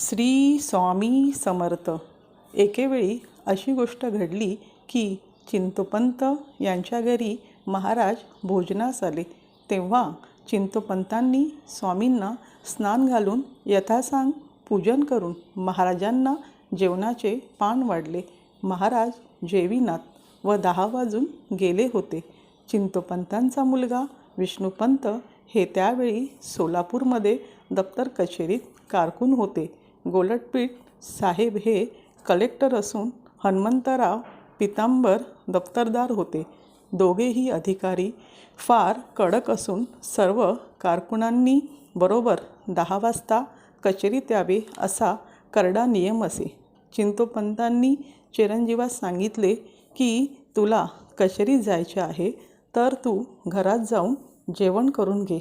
श्री स्वामी समर्थ. एकेवेळी अशी गोष्ट घडली की चिंतोपंत यांच्या घरी महाराज भोजनास आले. तेव्हा चिंतोपंतांनी स्वामींना स्नान घालून यथासांग पूजन करून महाराजांना जेवणाचे पान वाढले. महाराज जेविनात व दहा वाजून गेले होते. चिंतोपंतांचा मुलगा विष्णुपंत हे त्यावेळी सोलापूरमध्ये दप्तर कचेरीत कारकून होते. गोलटपीठ साहेब हे कलेक्टर असून हनुमंतराव पितांबर दफ्तरदार होते. दोघेही अधिकारी फार कडक असून सर्व कारकुनांनी बरोबर दहा वाजता कचेरी द्यावे असा करडा नियम असे. चिंतोपंतांनी चिरंजीवास सांगितले की तुला कचेरीत जायचे आहे तर तू घरात जाऊन जेवण करून घे.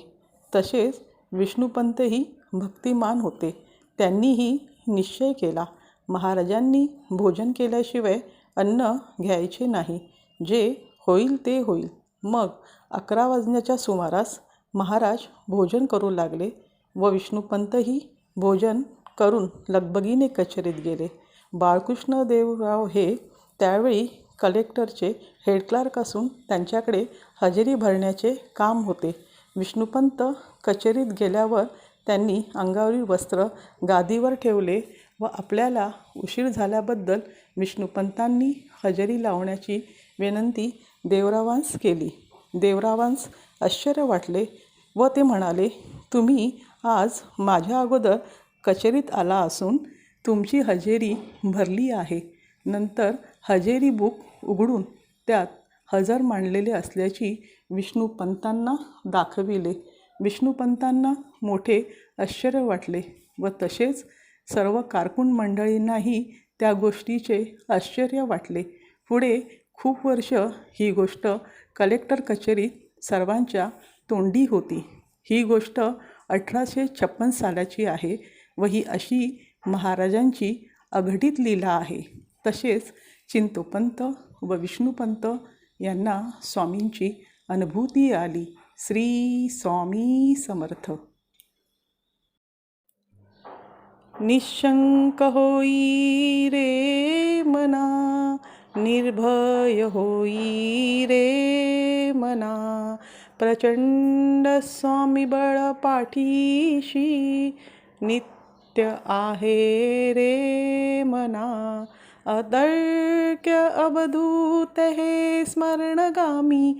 तसेच विष्णुपंतही भक्तिमान होते. त्यांनीही निश्चय केला. महाराजांनी भोजन केल्याशिवाय अन्न घ्यायचे नाही. जे होईल ते होईल. मग अकरा वाजण्याच्या सुमारास महाराज भोजन करू लागले व विष्णुपंतही भोजन करून लगबगीने कचेरीत गेले. बाळकृष्ण देवराव हे त्यावेळी कलेक्टरचे हेड क्लार्क असून त्यांच्याकडे हजेरी भरण्याचे काम होते. विष्णुपंत कचेरीत गेल्यावर त्यांनी अंगावरील वस्त्र गादीवर ठेवले व आपल्याला उशीर झाल्याबद्दल विष्णुपंतांनी हजेरी लावण्याची विनंती देवरावांस केली. देवरावांस आश्चर्य वाटले व ते म्हणाले तुम्ही आज माझ्या अगोदर कचेरीत आला असून तुमची हजेरी भरली आहे. नंतर हजेरी बुक उघडून त्यात हजर मांडलेले असल्याची विष्णुपंतांना दाखविले. विष्णुपंतांना मोठे आश्चर्य वाटले व तसेच सर्व कारकून मंडळींनाही त्या गोष्टीचे आश्चर्य वाटले. पुढे खूप वर्ष ही गोष्ट कलेक्टर कचेरीत सर्वांच्या तोंडी होती. ही गोष्ट अठराशे छप्पन सालाची आहे व ही अशी महाराजांची अघटित लीला आहे. तसेच चिंतोपंत व विष्णुपंत यांना स्वामींची अनुभूती आली. श्री स्वामी समर्थ. निशंक होई रे मना निर्भय होई रे मना प्रचंड स्वामी बळ पाठीशी नित्य आहे रे मना. अतर्क्य अवधूत हे स्मरणगामी